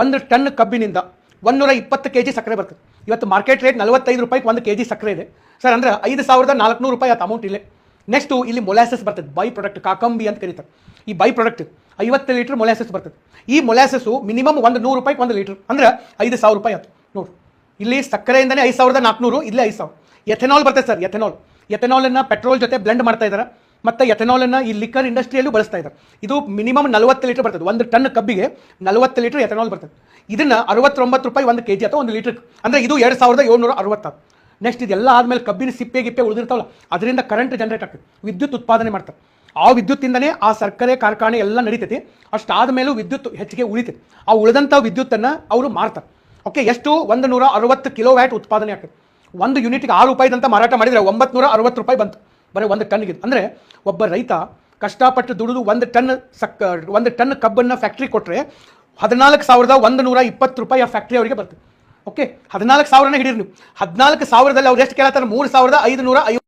ಒಂದು ಟನ್ ಕಬ್ಬಿನಿಂದ ಒಂದೂರ ಇಪ್ಪತ್ತು ಕೆ ಜಿ ಸಕ್ಕರೆ ಬರ್ತದೆ ಇವತ್ತು ಮಾರ್ಕೆಟ್ ರೇಟ್ ನಲವತ್ತೈದು ರೂಪಾಯಿಗೆ ಒಂದು ಕೆ ಜಿ ಸಕ್ಕರೆ ಇದೆ. ಸರ್, ಅಂದ್ರೆ ಐದು ಸಾವಿರದ ನಾಲ್ಕುನೂರು ರೂಪಾಯಿ ಆತ ಅಮೌಂಟ್ ಇಲ್ಲೇ. ನೆಕ್ಸ್ಟು ಇಲ್ಲಿ ಮೊಲಾಸಸ್ ಬರ್ತದೆ. ಬೈ ಪ್ರಾಡಕ್ಟ್ ಕಾಕಂಬಿ ಅಂತ ಕರೀತಾರೆ. ಈ ಬೈ ಪ್ರಾಡಕ್ಟ್ ಐವತ್ತು ಲೀಟ್ರ್ ಮೊಲಾಸಸ್ ಬರ್ತದೆ. ಈ ಮೊಲಾಸಸ್ಸು ಮಿನಿಮಮ್ ಒಂದು ನೂರು ರೂಪಾಯಿಗೆ ಒಂದು ಲೀಟ್ರ್ ಅಂದ್ರೆ ಐದು ಸಾವಿರ ರೂಪಾಯಿ ಆಯ್ತು. ನೋಡು. ಇಲ್ಲಿ ಸಕ್ಕರೆಯಿಂದನೇ ಐದು ಸಾವಿರದ ನಾಲ್ಕುನೂರು, ಇಲ್ಲೇ ಐದು ಸಾವಿರ. ಎಥೆನಾಲ್ ಬರ್ತದೆ ಸರ್, ಎಥೆನಾಲ್. ಎಥೆನಾಲನ್ನು ಪೆಟ್ರೋಲ್ ಜೊತೆ ಬ್ಲೆಂಡ್ ಮಾಡ್ತಾ ಇದ್ದಾರೆ. ಮತ್ತು ಎಥೆನಾಲನ್ನು ಈ ಲಿಕ್ಕರ್ ಇಂಡಸ್ಟ್ರಿಯಲ್ಲೂ ಬಳಸ್ತಾ ಇದ್ದಾರೆ. ಇದು ಮಿನಿಮಮ್ ನಲವತ್ತು ಲೀಟರ್ ಬರ್ತದೆ. ಒಂದು ಟನ್ ಕಬ್ಬಿಗೆ ನಲವತ್ತು ಲೀಟರ್ ಎಥೆನಾಲ್ ಬರ್ತದೆ. ಇದನ್ನು ಅರವತ್ತೊಂಬತ್ತು ರೂಪಾಯಿ ಒಂದು ಕೆ ಜಿ ಅಥವಾ ಒಂದು ಲೀಟರ್ ಅಂದರೆ ಇದು ಎರಡು ಸಾವಿರದ ಏಳ್ನೂರ ಅರವತ್ತಾರು. ನೆಕ್ಸ್ಟ್ ಇದೆಲ್ಲ ಆದಮೇಲೆ ಕಬ್ಬಿನ ಸಿಪ್ಪೆ ಗಿಪ್ಪೆ ಉಳಿದಿರ್ತಾವಲ್ಲ, ಅದರಿಂದ ಕರೆಂಟ್ ಜನರೇಟ್ ಆಗ್ತದೆ. ವಿದ್ಯುತ್ ಉತ್ಪಾದನೆ ಮಾಡ್ತಾರೆ. ಆ ವಿದ್ಯುತ್ತಿಂದನೇ ಆ ಸಕ್ಕರೆ ಕಾರ್ಖಾನೆ ಎಲ್ಲ ನಡೀತೈತಿ. ಅಷ್ಟಾದ ಮೇಲೂ ವಿದ್ಯುತ್ ಹೆಚ್ಚಿಗೆ ಉಳಿತೈತಿ. ಆ ಉಳಿದಂಥ ವಿದ್ಯುತ್ತನ್ನು ಅವರು ಮಾರ್ತಾರೆ. ಓಕೆ ಎಷ್ಟು? ಒಂದು ನೂರ ಅರವತ್ತು ಕಿಲೋ ವ್ಯಾಟ್ ಉತ್ಪಾದನೆ ಆಗ್ತದೆ. ಒಂದು ಯೂನಿಟ್ಗೆ ಆರು ರೂಪಾಯಿದಂತ ಮಾರಾಟ ಮಾಡಿದರೆ ಒಂಬತ್ತು ನೂರ ಅರವತ್ತು ರೂಪಾಯಿ ಬಂತು. ಬರೀ ಒಂದು ಟನ್ಗೆ ಅಂದರೆ ಒಬ್ಬ ರೈತ ಕಷ್ಟಪಟ್ಟು ದುಡಿದು ಒಂದು ಟನ್ ಸಕ್, ಒಂದು ಟನ್ ಕಬ್ಬನ್ನು ಫ್ಯಾಕ್ಟ್ರಿ ಕೊಟ್ಟರೆ ಹದಿನಾಲ್ಕು ಸಾವಿರದ ಒಂದು ನೂರ ಇಪ್ಪತ್ತು ರೂಪಾಯಿ ಆ ಫ್ಯಾಕ್ಟ್ರಿ ಅವರಿಗೆ ಬರ್ತದೆ ಓಕೆ ಹದಿನಾಲ್ಕು ಸಾವಿರನ ಹಿಡೀರಿ ನೀವು. ಹದಿನಾಲ್ಕು ಸಾವಿರದಲ್ಲಿ ಅವ್ರು ಎಷ್ಟು ಕೇಳ್ತಾರೆ ಮೂರು ಸಾವಿರದ ಐದು ನೂರ ಐವತ್ತು